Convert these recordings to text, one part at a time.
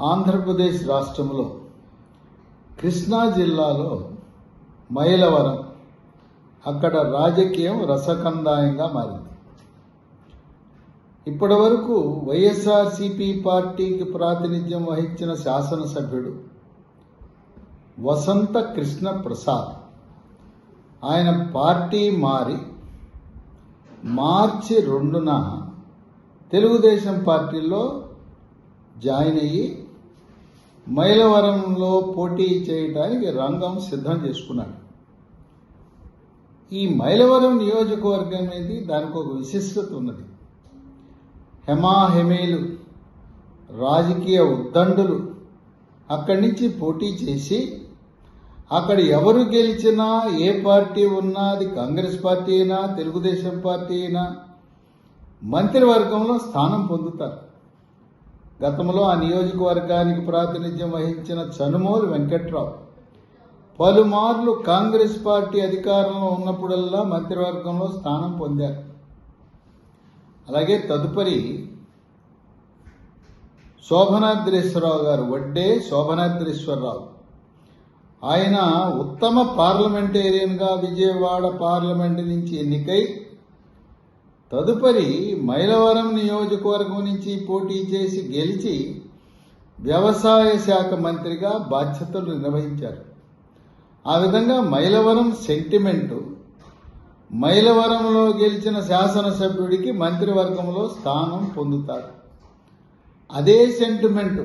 ఆంధ్రప్రదేశ్ రాష్ట్రంలో కృష్ణా జిల్లాలో మైలవరం అక్కడ రాజకీయం రసకందాయంగా మారింది. ఇప్పటి వరకు వైఎస్ఆర్సిపి పార్టీకి ప్రాతినిధ్యం వహించిన శాసనసభ్యుడు వసంత కృష్ణ ప్రసాద్ ఆయన పార్టీ మారి మార్చి రెండున తెలుగుదేశం పార్టీలో జాయిన్ అయ్యి మైలవరంలో పోటీ చేయడానికి రంగం సిద్ధం చేసుకున్నాడు. ఈ మైలవరం నియోజకవర్గం అనేది దానికి ఒక విశిష్టత ఉన్నది. హెమాహెమేలు రాజకీయ ఉద్దండులు అక్కడి నుంచి పోటీ చేసి అక్కడ ఎవరు గెలిచినా ఏ పార్టీ ఉన్నా అది కాంగ్రెస్ పార్టీ అయినా తెలుగుదేశం పార్టీ అయినా మంత్రివర్గంలో స్థానం పొందుతారు. గతంలో ఆ నియోజకవర్గానికి ప్రాతినిధ్యం వహించిన చనుమోలు వెంకట్రావు. పలుమార్లు కాంగ్రెస్ పార్టీ అధికారంలో ఉన్నప్పుడల్లా మంత్రివర్గంలో స్థానం పొందారు. అలాగే తదుపరి శోభనాద్రేశ్వరరావు గారు వడ్డే శోభనాద్రేశ్వరరావు. ఆయన ఉత్తమ పార్లమెంటేరియన్గా విజయవాడ పార్లమెంట్ నుంచి ఎన్నికై తదుపరి మైలవరం నియోజకవర్గం నుంచి పోటీ చేసి గెలిచి వ్యవసాయ శాఖ మంత్రిగా బాధ్యతలు నిర్వహించారు. ఆ విధంగా మైలవరం సెంటిమెంటు మైలవరంలో గెలిచిన శాసనసభ్యుడికి మంత్రివర్గంలో స్థానం పొందుతారు. అదే సెంటిమెంటు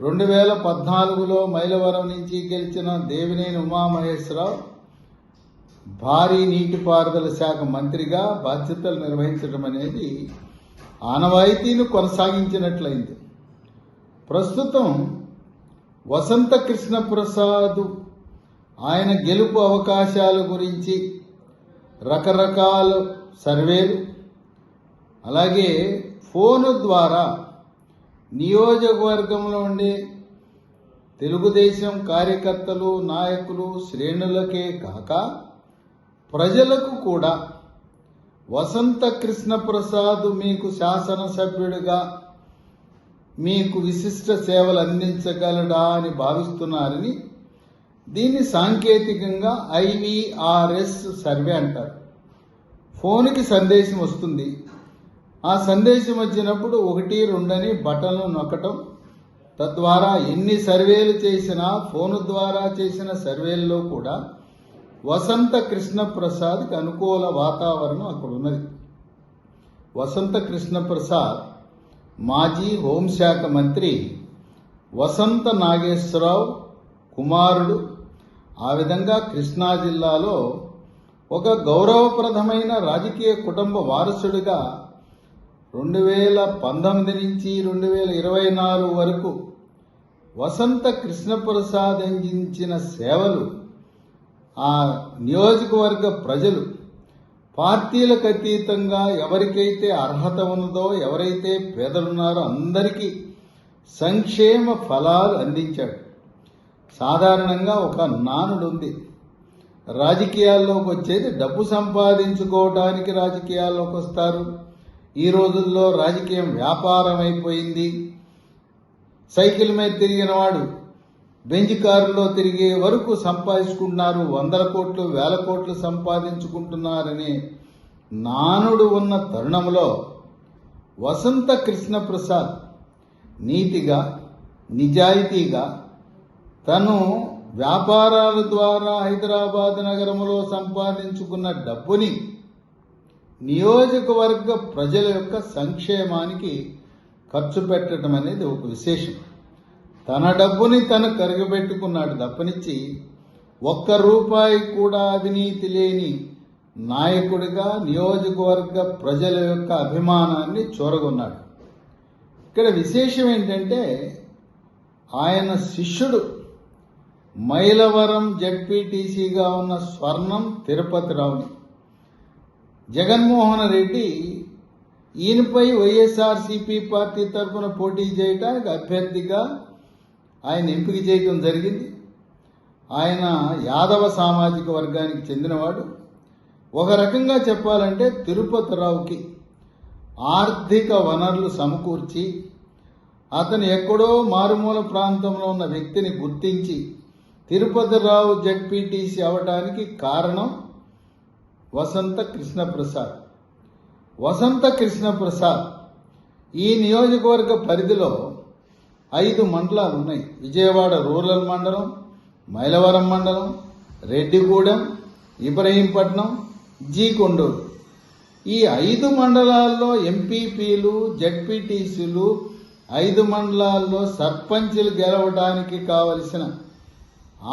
రెండు వేల పద్నాలుగులో మైలవరం నుంచి గెలిచిన దేవినేని ఉమామహేశ్వరరావు భారీ నీటిపారుదల శాఖ మంత్రిగా బాధ్యతలు నిర్వహించడం అనేది ఆనవాయితీని కొనసాగించినట్లయింది. ప్రస్తుతం వసంత కృష్ణప్రసాద్ ఆయన గెలుపు అవకాశాల గురించి రకరకాల సర్వేలు అలాగే ఫోను ద్వారా నియోజకవర్గంలో ఉండే తెలుగుదేశం కార్యకర్తలు నాయకులు శ్రేణులకే కాక ప్రజలకు కూడా వసంత కృష్ణ ప్రసాద్ మీకు శాసనసభ్యుడిగా మీకు విశిష్ట సేవలు అందించగలడా అని భావిస్తున్నారని దీన్ని సాంకేతికంగా ఐవీఆర్ఎస్ సర్వే అంటారు. ఫోన్కి సందేశం వస్తుంది. ఆ సందేశం వచ్చినప్పుడు ఒకటి రెండని బటన్లు నొక్కటం తద్వారా ఎన్ని సర్వేలు చేసినా ఫోను ద్వారా చేసిన సర్వేల్లో కూడా వసంత కృష్ణ ప్రసాద్కి అనుకూల వాతావరణం అక్కడ ఉన్నది. వసంత కృష్ణ ప్రసాద్ మాజీ హోంశాఖ మంత్రి వసంత నాగేశ్వరరావు కుమారుడు. ఆ విధంగా కృష్ణా జిల్లాలో ఒక గౌరవప్రదమైన రాజకీయ కుటుంబ వారసుడిగా రెండు వేల పంతొమ్మిది నుంచి రెండు వేల ఇరవై నాలుగు వరకు వసంత కృష్ణప్రసాద్ అందించిన సేవలు ఆ నియోజకవర్గ ప్రజలు పార్టీలకు అతీతంగా ఎవరికైతే అర్హత ఉన్నదో ఎవరైతే పేదలున్నారో అందరికీ సంక్షేమ ఫలాలు అందించాడు. సాధారణంగా ఒక నానుడు ఉంది. రాజకీయాల్లోకి వచ్చేది డబ్బు సంపాదించుకోవడానికి రాజకీయాల్లోకి వస్తారు. ఈ రోజుల్లో రాజకీయం వ్యాపారం అయిపోయింది సైకిల్ మీద తిరిగిన వాడు బెంజ్ కారులో తిరిగే వరకు సంపాదించుకుంటున్నారు వందల కోట్లు వేల కోట్లు సంపాదించుకుంటున్నారనే నానుడు ఉన్న తరుణంలో వసంత కృష్ణ ప్రసాద్ నీతిగా నిజాయితీగా తను వ్యాపారాల ద్వారా హైదరాబాద్ నగరంలో సంపాదించుకున్న డబ్బుని నియోజకవర్గ ప్రజల యొక్క సంక్షేమానికి ఖర్చు పెట్టడం అనేది ఒక విశేషం. తన డబ్బుని తను కరిగిపెట్టుకున్నాడు తప్పనిచ్చి ఒక్క రూపాయి కూడా అవినీతి లేని నాయకుడిగా నియోజకవర్గ ప్రజల యొక్క అభిమానాన్ని చూరగొన్నాడు. ఇక్కడ విశేషం ఏంటంటే ఆయన శిష్యుడు మైలవరం జడ్పీటీసీగా ఉన్న స్వర్ణం తిరుపతిరావుని. జగన్మోహన్ రెడ్డి ఈయనపై వైఎస్ఆర్సీపీ పార్టీ తరఫున పోటీ చేయడానికి అభ్యర్థిగా ఆయన ఎంపిక చేయడం జరిగింది. ఆయన యాదవ సామాజిక వర్గానికి చెందినవాడు. ఒక రకంగా చెప్పాలంటే తిరుపతిరావుకి ఆర్థిక వనరులు సమకూర్చి అతను ఎక్కడో మారుమూల ప్రాంతంలో ఉన్న వ్యక్తిని గుర్తించి తిరుపతిరావు జడ్పీటీసీ అవటానికి కారణం వసంత కృష్ణప్రసాద్. వసంత కృష్ణప్రసాద్ ఈ నియోజకవర్గ పరిధిలో ఐదు మండలాలు ఉన్నాయి. విజయవాడ రూరల్ మండలం మైలవరం మండలం రెడ్డిగూడెం ఇబ్రహీంపట్నం జీ కొండూరు. ఈ ఐదు మండలాల్లో ఎంపీపీలు జడ్పీటీసీలు ఐదు మండలాల్లో సర్పంచులు గెలవడానికి కావలసిన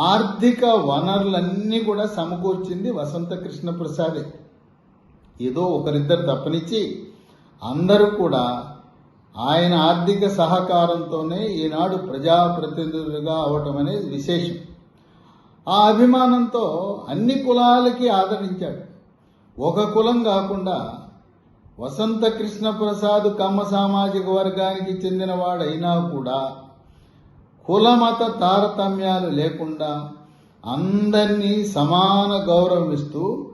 ఆర్థిక వనరులన్నీ కూడా సమకూర్చింది వసంత కృష్ణ ప్రసాదే ఏదో ఒకరిద్దరు తప్పనిచ్చి అందరూ కూడా ఆయన ఆర్థిక సహకారంతోనే ఈనాడు ప్రజాప్రతినిధులుగా అవటం అనేది విశేషం. ఆ అభిమానంతో అన్ని కులాలకి ఆదరించాడు. ఒక కులం కాకుండా వసంత కృష్ణ ప్రసాద్ కమ్మ సామాజిక వర్గానికి చెందినవాడైనా కూడా కులమత తారతమ్యాలు లేకుండా అందరినీ సమాన గౌరవిస్తూ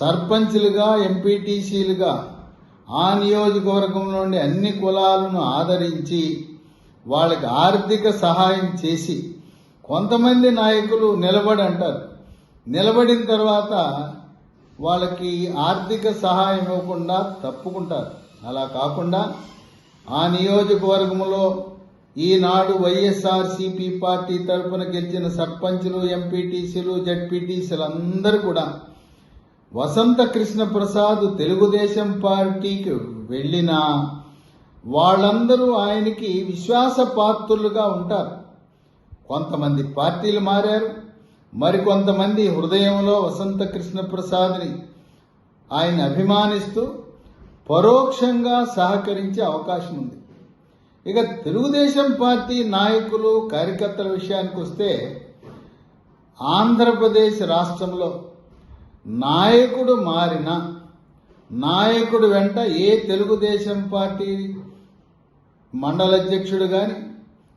సర్పంచ్లుగా ఎంపీటీసీలుగా ఆ నియోజకవర్గం నుండి అన్ని కులాలను ఆదరించి వాళ్ళకి ఆర్థిక సహాయం చేసి కొంతమంది నాయకులు నిలబడి అంటారు. నిలబడిన తర్వాత వాళ్ళకి ఆర్థిక సహాయం ఇవ్వకుండా తప్పుకుంటారు. అలా కాకుండా ఆ నియోజకవర్గంలో ఈనాడు వైఎస్ఆర్సీపీ పార్టీ తరఫున గెలిచిన సర్పంచ్లు ఎంపీటీసీలు జడ్పీటీసీలు అందరూ కూడా వసంత కృష్ణ ప్రసాద్ తెలుగుదేశం పార్టీకి వెళ్ళినా వాళ్ళందరూ ఆయనకి విశ్వాస పాత్రులుగా ఉంటారు. కొంతమంది పార్టీలు మారారు. మరికొంతమంది హృదయంలో వసంత కృష్ణ ప్రసాద్ని ఆయన అభిమానిస్తూ పరోక్షంగా సహకరించే అవకాశం ఉంది. ఇక తెలుగుదేశం పార్టీ నాయకులు కార్యకర్తల విషయానికి వస్తే ఆంధ్రప్రదేశ్ రాష్ట్రంలో నాయకుడు మారిన నాయకుడు వెంట ఏ తెలుగుదేశం పార్టీ మండల అధ్యక్షుడు కానీ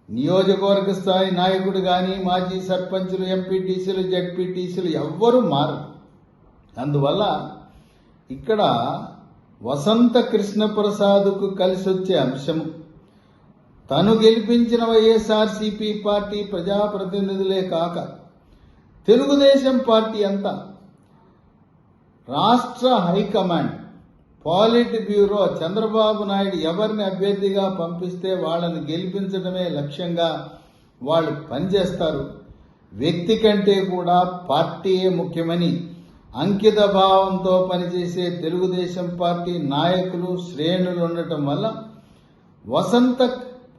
నియోజకవర్గ స్థాయి నాయకుడు కానీ మాజీ సర్పంచులు ఎంపీటీసీలు జడ్పీటీసీలు ఎవ్వరూ మారరు. అందువల్ల ఇక్కడ వసంత కృష్ణప్రసాద్కు కలిసి వచ్చే అంశము తను గెలిపించిన వైఎస్ఆర్సీపీ పార్టీ ప్రజాప్రతినిధులే కాక తెలుగుదేశం పార్టీ అంతా రాష్ట్ర high command polit bureau Chandrababu Naidu ఎవరిని అభ్యర్థిగా పంపిస్తే వాళ్ళని గెలిపించడమే లక్ష్యంగా వాళ్ళు పనిచేస్తారు. వ్యక్తి కంటే కూడా పార్టీయే ముఖ్యమని అంకిత భావంతో పనిచేసే తెలుగుదేశం పార్టీ నాయకులు శ్రేణులు ఉండటం వల్ల వసంత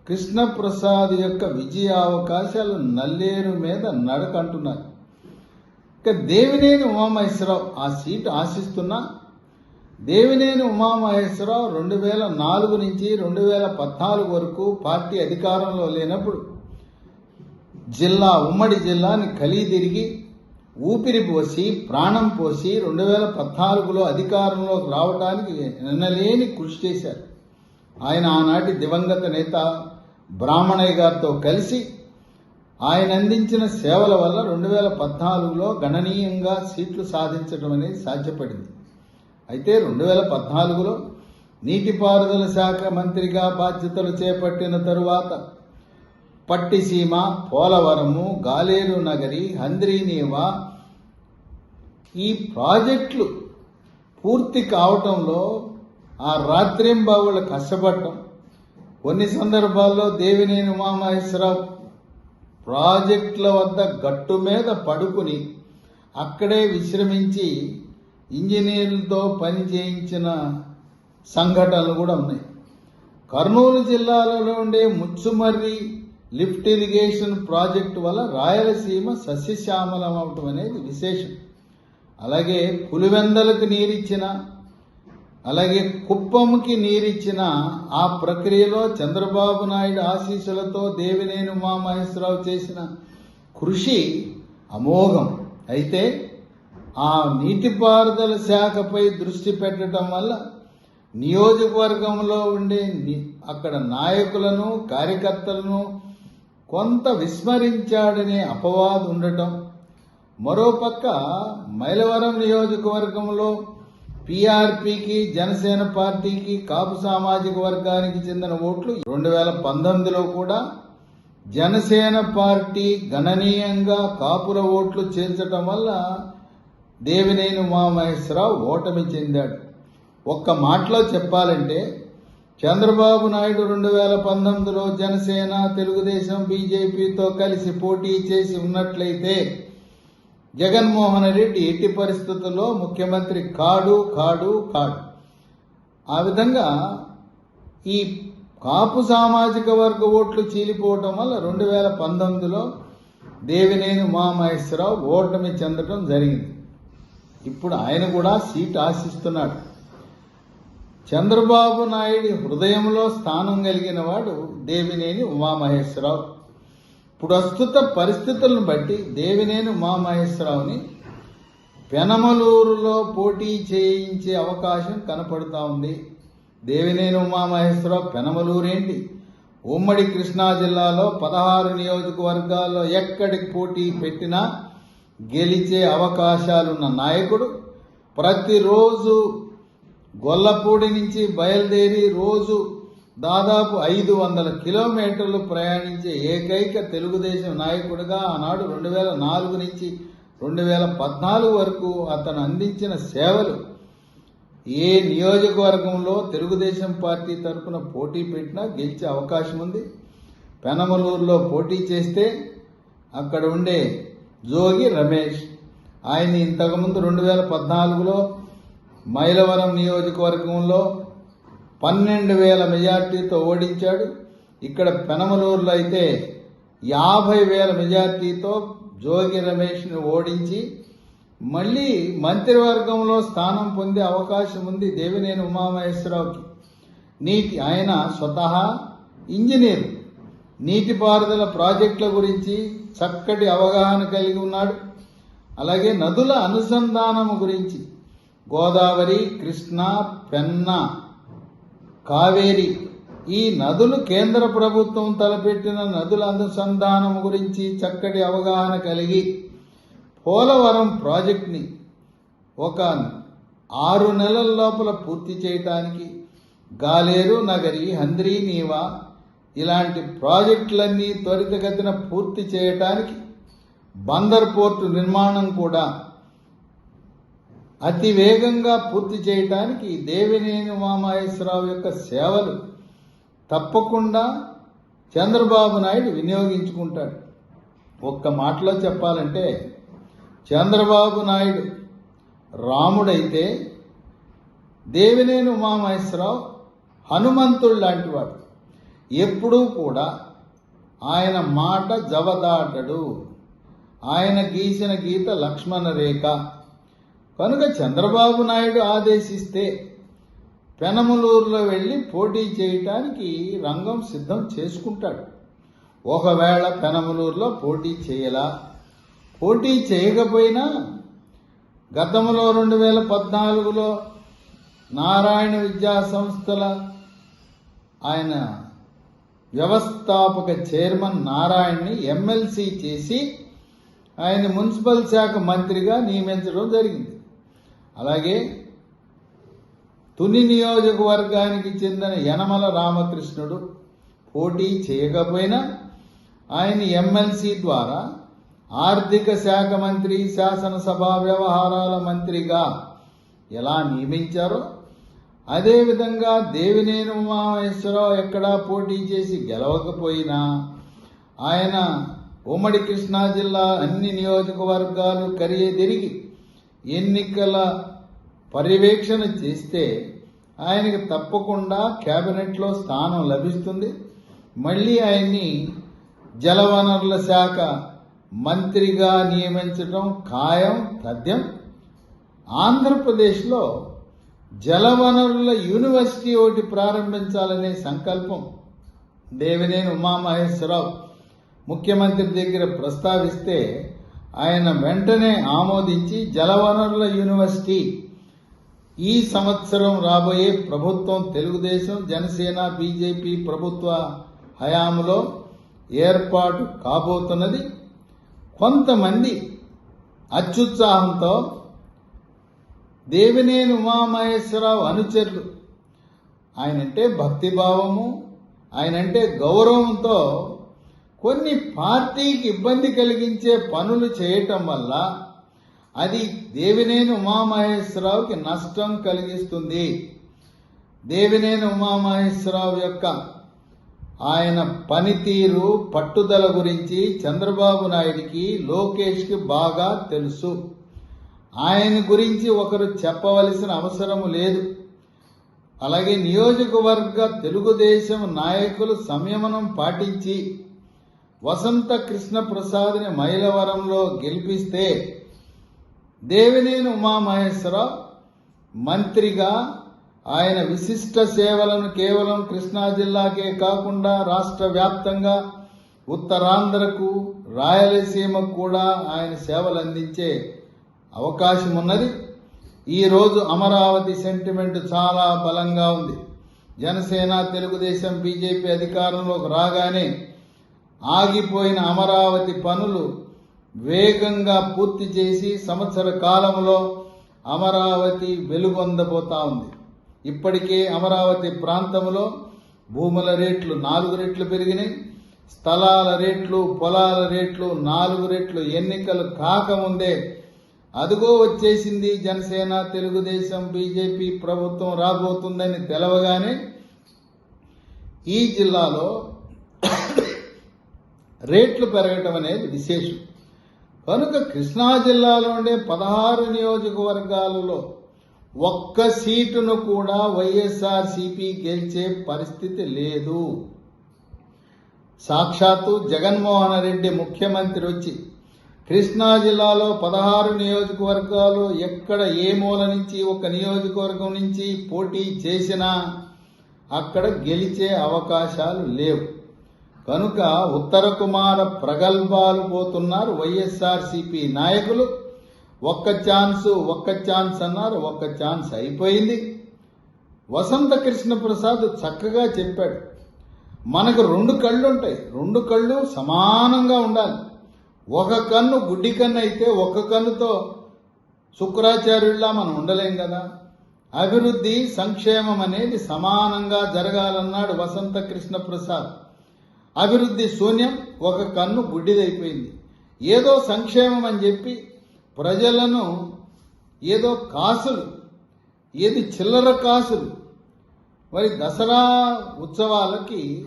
కృష్ణప్రసాద్ యొక్క విజయ అవకాశాలు నల్లేరు మీద నడకంటున్నారు. ఇక దేవినేని ఉమామహేశ్వరరావు ఆ సీటు ఆశిస్తున్నా దేవినేని ఉమామహేశ్వరరావు రెండు వేల నాలుగు నుంచి రెండు వేల పద్నాలుగు వరకు పార్టీ అధికారంలో లేనప్పుడు జిల్లా ఉమ్మడి జిల్లాని కలిదిరిగి ఊపిరి పోసి ప్రాణం పోసి రెండు వేల పద్నాలుగులో అధికారంలోకి రావడానికి నిన్నలేని కృషి చేశారు. ఆయన ఆనాటి దివంగత నేత బ్రాహ్మణయ్య గారితో కలిసి ఆయన అందించిన సేవల వల్ల రెండు వేల పద్నాలుగులో గణనీయంగా సీట్లు సాధించడం అనేది సాధ్యపడింది. అయితే రెండు వేల పద్నాలుగులో నీటిపారుదల శాఖ మంత్రిగా బాధ్యతలు చేపట్టిన తరువాత పట్టిసీమ పోలవరము గాలేరు నగరి హంద్రీనీమ ఈ ప్రాజెక్టులు పూర్తి కావటంలో ఆ రాత్రింబావుల కష్టపడటం. కొన్ని సందర్భాల్లో దేవినేని ఉమామహేశ్వరరావు ప్రాజెక్టుల వద్ద గట్టు మీద పడుకుని అక్కడే విశ్రమించి ఇంజనీర్లతో పని చేయించిన సంఘటనలు కూడా ఉన్నాయి. కర్నూలు జిల్లాలో ఉండే ముచ్చుమర్రి లిఫ్ట్ ఇరిగేషన్ ప్రాజెక్టు వల్ల రాయలసీమ సస్యశ్యామలం అవటం అనేది విశేషం. అలాగే పులివెందలకు నీరిచ్చిన అలాగే కుప్పంకి నీరిచ్చిన ఆ ప్రక్రియలో చంద్రబాబు నాయుడు ఆశీస్సులతో దేవినేని ఉమామహేశ్వరరావు చేసిన కృషి అమోఘం. అయితే ఆ నీటిపారుదల శాఖపై దృష్టి పెట్టడం వల్ల నియోజకవర్గంలో ఉండే ని- అక్కడ నాయకులను కార్యకర్తలను కొంత విస్మరించాడనే అపవాదు ఉండటం. మరోపక్క మైలవరం నియోజకవర్గంలో పిఆర్పికి జనసేన పార్టీకి కాపు సామాజిక వర్గానికి చెందిన ఓట్లు రెండు వేల పంతొమ్మిదిలో కూడా జనసేన పార్టీ గణనీయంగా కాపుల ఓట్లు చేర్చటం వల్ల దేవినేని ఉమామహేశ్వరరావు ఓటమి చెందాడు. ఒక్క మాటలో చెప్పాలంటే చంద్రబాబు నాయుడు రెండు వేల పంతొమ్మిదిలో జనసేన తెలుగుదేశం బీజేపీతో కలిసి పోటీ చేసి ఉన్నట్లయితే జగన్మోహన్ రెడ్డి ఎట్టి పరిస్థితుల్లో ముఖ్యమంత్రి కాడు కాడు కాడు. ఆ విధంగా ఈ కాపు సామాజిక వర్గ ఓట్లు చీలిపోవటం వల్ల రెండు వేల పంతొమ్మిదిలో దేవినేని ఉమామహేశ్వరరావు ఓటమి చెందడం జరిగింది. ఇప్పుడు ఆయన కూడా సీట్ ఆశిస్తున్నాడు. చంద్రబాబు నాయుడు హృదయంలో స్థానం కలిగిన వాడు దేవినేని ఉమామహేశ్వరరావు. ప్రస్తుత పరిస్థితులను బట్టి దేవినేని ఉమామహేశ్వరరావుని పెనమలూరులో పోటీ చేయించే అవకాశం కనపడుతూ ఉంది. దేవినేని ఉమామహేశ్వరరావు పెనమలూరేంటి ఉమ్మడి కృష్ణా జిల్లాలో పదహారు నియోజకవర్గాల్లో ఎక్కడికి పోటీ పెట్టినా గెలిచే అవకాశాలున్న నాయకుడు ప్రతిరోజు గొల్లపూడి నుంచి బయలుదేరి రోజు దాదాపు ఐదు వందల కిలోమీటర్లు ప్రయాణించే ఏకైక తెలుగుదేశం నాయకుడిగా ఆనాడు రెండు వేల నాలుగు నుంచి రెండు వేల పద్నాలుగు వరకు అతను అందించిన సేవలు ఏ నియోజకవర్గంలో తెలుగుదేశం పార్టీ తరఫున పోటీ పెట్టినా గెలిచే అవకాశం ఉంది. పెనమలూరులో పోటీ చేస్తే అక్కడ ఉండే జోగి రమేష్ ఆయన ఇంతకుముందు రెండు వేల పద్నాలుగులో మైలవరం నియోజకవర్గంలో పన్నెండు వేల మెజార్టీతో ఓడించాడు. ఇక్కడ పెనమలూరులో అయితే యాభై వేల మెజార్టీతో జోగి రమేష్ను ఓడించి మళ్ళీ మంత్రివర్గంలో స్థానం పొందే అవకాశం ఉంది దేవినేని ఉమామహేశ్వరరావుకి. నీటి ఆయన స్వతహా ఇంజనీర్. నీటిపారుదల ప్రాజెక్టుల గురించి చక్కటి అవగాహన కలిగి ఉన్నాడు. అలాగే నదుల అనుసంధానము గురించి గోదావరి కృష్ణ పెన్నా కావేరి. ఈ నదులు కేంద్ర ప్రభుత్వం తలపెట్టిన నదుల అనుసంధానం గురించి చక్కటి అవగాహన కలిగి పోలవరం ప్రాజెక్ట్ని ఒక ఆరు నెలల లోపల పూర్తి చేయటానికి గాలేరు నగరి హంద్రీ నీవా ఇలాంటి ప్రాజెక్టులన్నీ త్వరితగతిన పూర్తి చేయటానికి బందర్ పోర్టు నిర్మాణం కూడా అతి వేగంగా పూర్తి చేయటానికి దేవినేని ఉమామహేశ్వరరావు యొక్క సేవలు తప్పకుండా చంద్రబాబు నాయుడు వినియోగించుకుంటాడు. ఒక్క మాటలో చెప్పాలంటే చంద్రబాబు నాయుడు రాముడైతే దేవినేని ఉమామహేశ్వరరావు హనుమంతుడు లాంటివాడు ఎప్పుడూ కూడా ఆయన మాట జవదాటడు ఆయన గీసిన గీత లక్ష్మణ రేఖ కనుక చంద్రబాబు నాయుడు ఆదేశిస్తే పెనమలూరులో వెళ్ళి పోటీ చేయటానికి రంగం సిద్ధం చేసుకుంటాడు. ఒకవేళ పెనమలూరులో పోటీ చేయలా. పోటీ చేయకపోయినా గతంలో రెండు వేల పద్నాలుగులో నారాయణ విద్యా సంస్థల ఆయన వ్యవస్థాపక చైర్మన్ నారాయణ్ని ఎమ్మెల్సీ చేసి ఆయన మున్సిపల్ శాఖ మంత్రిగా నియమించడం జరిగింది. అలాగే తుని నియోజకవర్గానికి చెందిన యనమల రామకృష్ణుడు పోటీ చేయకపోయినా ఆయన ఎమ్మెల్సీ ద్వారా ఆర్థిక శాఖ మంత్రి శాసనసభ వ్యవహారాల మంత్రిగా ఎలా నియమించారో అదేవిధంగా దేవినేని ఉమామహేశ్వరరావు ఎక్కడా పోటీ చేసి గెలవకపోయినా ఆయన ఉమ్మడి కృష్ణా జిల్లా అన్ని నియోజకవర్గాలు కరిగే తిరిగి ఎన్నికల పర్యవేక్షణ చేస్తే ఆయనకి తప్పకుండా క్యాబినెట్లో స్థానం లభిస్తుంది. మళ్ళీ ఆయన్ని జలవనరుల శాఖ మంత్రిగా నియమించడం ఖాయం తథ్యం. ఆంధ్రప్రదేశ్లో జలవనరుల యూనివర్సిటీ ఒకటి ప్రారంభించాలనే సంకల్పం. దేవినేని ఉమామహేశ్వరరావు ముఖ్యమంత్రి దగ్గర ప్రస్తావిస్తే ఆయన వెంటనే ఆమోదించి జలవనరుల యూనివర్సిటీ ఈ సంవత్సరం రాబోయే ప్రభుత్వం తెలుగుదేశం జనసేన బీజేపీ ప్రభుత్వ హయాంలో ఏర్పాటు కాబోతున్నది. కొంతమంది అత్యుత్సాహంతో దేవినేని ఉమామహేశ్వరరావు అనుచరులు. ఆయనంటే భక్తిభావము ఆయనంటే గౌరవంతో కొన్ని పార్టీకి ఇబ్బంది కలిగించే పనులు చేయటం వల్ల అది దేవినేని ఉమామహేశ్వరరావుకి నష్టం కలిగిస్తుంది. దేవినేని ఉమామహేశ్వరరావు యొక్క ఆయన పనితీరు పట్టుదల గురించి చంద్రబాబు నాయుడికి లోకేష్కి బాగా తెలుసు. ఆయన గురించి ఒకరు చెప్పవలసిన అవసరము లేదు. అలాగే నియోజకవర్గ తెలుగుదేశం నాయకులు సంయమనం పాటించి వసంత కృష్ణ ప్రసాద్ని మైలవరంలో గెలిపిస్తే దేవినేని ఉమామహేశ్వరరావు మంత్రిగా ఆయన విశిష్ట సేవలను కేవలం కృష్ణా జిల్లాకే కాకుండా రాష్ట్ర వ్యాప్తంగా ఉత్తరాంధ్రకు రాయలసీమకు కూడా ఆయన సేవలు అందించే అవకాశం ఉన్నది ఈరోజు అమరావతి సెంటిమెంట్ చాలా బలంగా ఉంది. జనసేన తెలుగుదేశం బీజేపీ అధికారంలోకి రాగానే ఆగిపోయిన అమరావతి పనులు వేగంగా పూర్తి చేసి సంవత్సర కాలంలో అమరావతి వెలుగొందబోతా ఉంది. ఇప్పటికే అమరావతి ప్రాంతంలో భూముల రేట్లు నాలుగు రెట్లు పెరిగినాయి. స్థలాల రేట్లు పొలాల రేట్లు నాలుగు రెట్లు ఎన్నికలు కాకముందే అదుగో వచ్చేసింది జనసేన తెలుగుదేశం బీజేపీ ప్రభుత్వం రాబోతుందని తెలవగానే ఈ జిల్లాలో రేట్లు పెరగటం అనేది విశేషం. కనుక కృష్ణా జిల్లాలో ఉండే పదహారు నియోజకవర్గాలలో ఒక్క సీటును కూడా వైఎస్ఆర్సీపీ గెలిచే పరిస్థితి లేదు. సాక్షాత్తు జగన్మోహన్ రెడ్డి ముఖ్యమంత్రి వచ్చి కృష్ణా జిల్లాలో పదహారు నియోజకవర్గాలు ఎక్కడ ఏ మూల నుంచి ఒక నియోజకవర్గం నుంచి పోటీ చేసినా అక్కడ గెలిచే అవకాశాలు లేవు. కనుక ఉత్తర కుమార ప్రగల్భాలు పోతున్నారు వైఎస్ఆర్సిపి నాయకులు. ఒక్క ఛాన్స్ ఒక్క ఛాన్స్ అన్నారు ఒక్క ఛాన్స్ అయిపోయింది. వసంత కృష్ణ ప్రసాద్ చక్కగా చెప్పాడు. మనకు రెండు కళ్ళు ఉంటాయి రెండు కళ్ళు సమానంగా ఉండాలి. ఒక కన్ను గుడ్డి కన్ను అయితే ఒక కన్నుతో శుక్రాచార్యుల్లా మనం ఉండలేం కదా. అభివృద్ధి సంక్షేమం అనేది సమానంగా జరగాలన్నాడు వసంత కృష్ణ ప్రసాద్ అభివృద్ధి శూన్యం ఒక కన్ను బుడ్డిదైపోయింది ఏదో సంక్షేమం అని చెప్పి ప్రజలను ఏదో కాసులు ఏది చిల్లర కాసులు. మరి దసరా ఉత్సవాలకి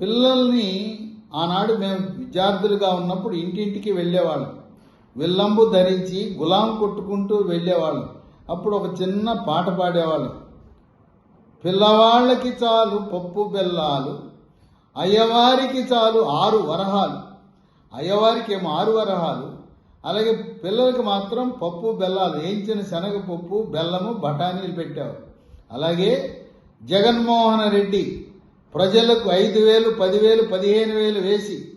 పిల్లల్ని ఆనాడు మేము విద్యార్థులుగా ఉన్నప్పుడు ఇంటింటికి వెళ్ళేవాళ్ళం. విల్లంబు ధరించి గులాం కొట్టుకుంటూ వెళ్ళేవాళ్ళం. అప్పుడు ఒక చిన్న పాట పాడేవాళ్ళం. పిల్లవాళ్ళకి చాలు పప్పు బెల్లాలు అయ్యవారికి చాలు ఆరు వరహాలు. అయ్యవారికి ఏమో ఆరు వరహాలు. అలాగే పిల్లలకి మాత్రం పప్పు బెల్లాలు వేయించిన శనగపప్పు బెల్లము బఠానీలు పెట్టారు. అలాగే జగన్మోహన్ రెడ్డి ప్రజలకు ఐదు వేలు పదివేలు పదిహేను వేలు వేసి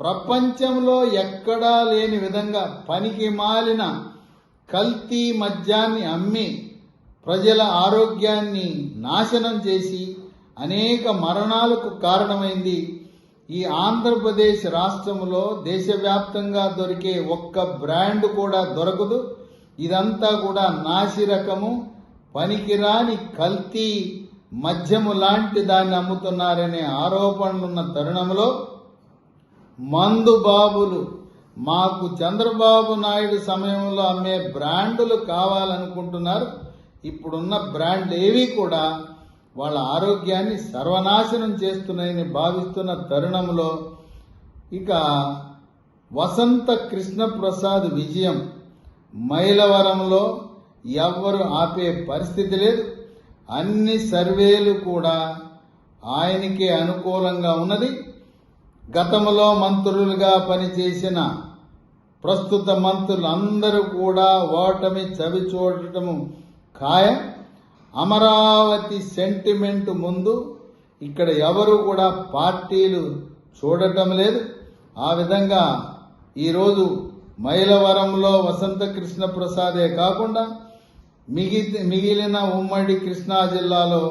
ప్రపంచంలో ఎక్కడా లేని విధంగా పనికి మాలిన కల్తీ మద్యాన్ని అమ్మి ప్రజల ఆరోగ్యాన్ని నాశనం చేసి అనేక మరణాలకు కారణమైంది. ఈ ఆంధ్రప్రదేశ్ రాష్ట్రంలో దేశవ్యాప్తంగా దొరికే ఒక్క బ్రాండ్ కూడా దొరకదు. ఇదంతా కూడా నాసిరకము పనికిరాని కల్తీ మద్యము లాంటి దాన్ని అమ్ముతున్నారనే ఆరోపణలున్న తరుణంలో మందు బాబులు మాకు చంద్రబాబు నాయుడు సమయంలో అమ్మే బ్రాండులు కావాలనుకుంటున్నారు. ఇప్పుడున్న బ్రాండ్లు ఏవి కూడా వాళ్ళ ఆరోగ్యాన్ని సర్వనాశనం చేస్తున్నాయని భావిస్తున్న తరుణంలో ఇక వసంత కృష్ణప్రసాద్ విజయం మైలవరంలో ఎవ్వరు ఆపే పరిస్థితి లేదు. అన్ని సర్వేలు కూడా ఆయనకే అనుకూలంగా ఉన్నది. గతంలో మంత్రులుగా పనిచేసిన ప్రస్తుత మంత్రులందరూ కూడా ఓటమి చవి చూడటము ఖాయం. అమరావతి సెంటిమెంట్ ముందు ఇక్కడ ఎవరు కూడా పార్టీలు చూడటం లేదు. ఆ విధంగా ఈరోజు మైలవరంలో వసంత కృష్ణ ప్రసాదే కాకుండా మిగి మిగిలిన ఉమ్మడి కృష్ణా జిల్లాలో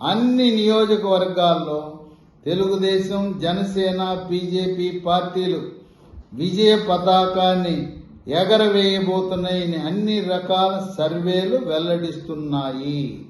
అన్ని నియోజకవర్గాల్లో తెలుగుదేశం జనసేన బీజేపీ పార్టీలు విజయ పతాకాన్ని ఎగరవేయబోతున్నాయని అన్ని రకాల సర్వేలు వెల్లడిస్తున్నాయి.